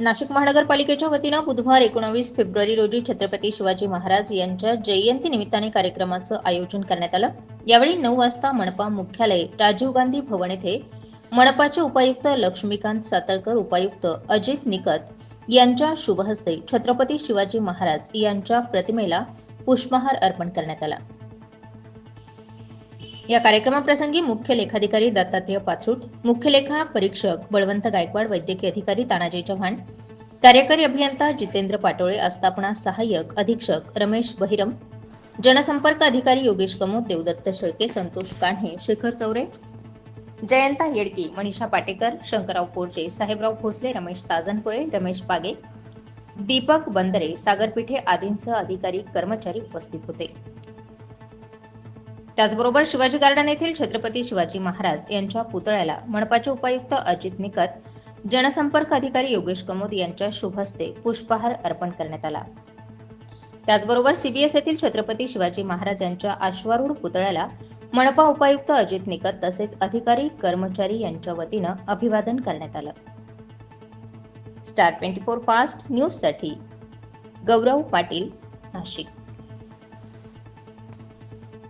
नाशिक महानगरपालिकेच्या वतीनं बुधवार एकोणावीस फेब्रुवारी रोजी छत्रपती शिवाजी महाराज यांच्या जयंती निमित्ताने कार्यक्रमाचं आयोजन करण्यात आलं. यावेळी नऊ वाजता मनपा मुख्यालय राजीव गांधी भवन येथे मनपाचे उपायुक्त लक्ष्मीकांत सातळकर उपायुक्त अजित निकत यांच्या शुभहस्ते छत्रपती शिवाजी महाराज यांच्या प्रतिमेला पुष्पहार अर्पण करण्यात आला. या कार्यक्रमाप्रसंगी मुख्य लेखाधिकारी दत्तात्रेय पाथरूट मुख्य लेखा परीक्षक बळवंत गायकवाड वैद्यकीय अधिकारी तानाजी चव्हाण कार्यकारी अभियंता जितेंद्र पाटोळे आस्थापना सहाय्यक अधीक्षक रमेश बहिरम जनसंपर्क अधिकारी योगेश कमोद देवदत्त शेळके संतोष कान्हे शेखर चौरे जयंता येडकी मनीषा पाटेकर शंकरराव पोरजे साहेबराव भोसले रमेश ताजनपुरे रमेश पागे दीपक बंदरे सागरपीठे आदींसह अधिकारी कर्मचारी उपस्थित होते. त्याचबरोबर शिवाजी गार्डन येथील छत्रपती शिवाजी महाराज यांच्या पुतळ्याला मनपाचे उपायुक्त अजित निकत जनसंपर्क अधिकारी योगेश कमोद यांच्या शुभहस्ते पुष्पहार अर्पण करण्यात आला. त्याचबरोबर सीबीएस येथील छत्रपती शिवाजी महाराज यांच्या अश्वारूढ पुतळ्याला मनपा उपायुक्त अजित निकत तसेच अधिकारी कर्मचारी यांच्या वतीनं अभिवादन करण्यात आलं. स्टार ट्वेंटी फोर फास्ट न्यूजसाठी गौरव पाटील नाशिक.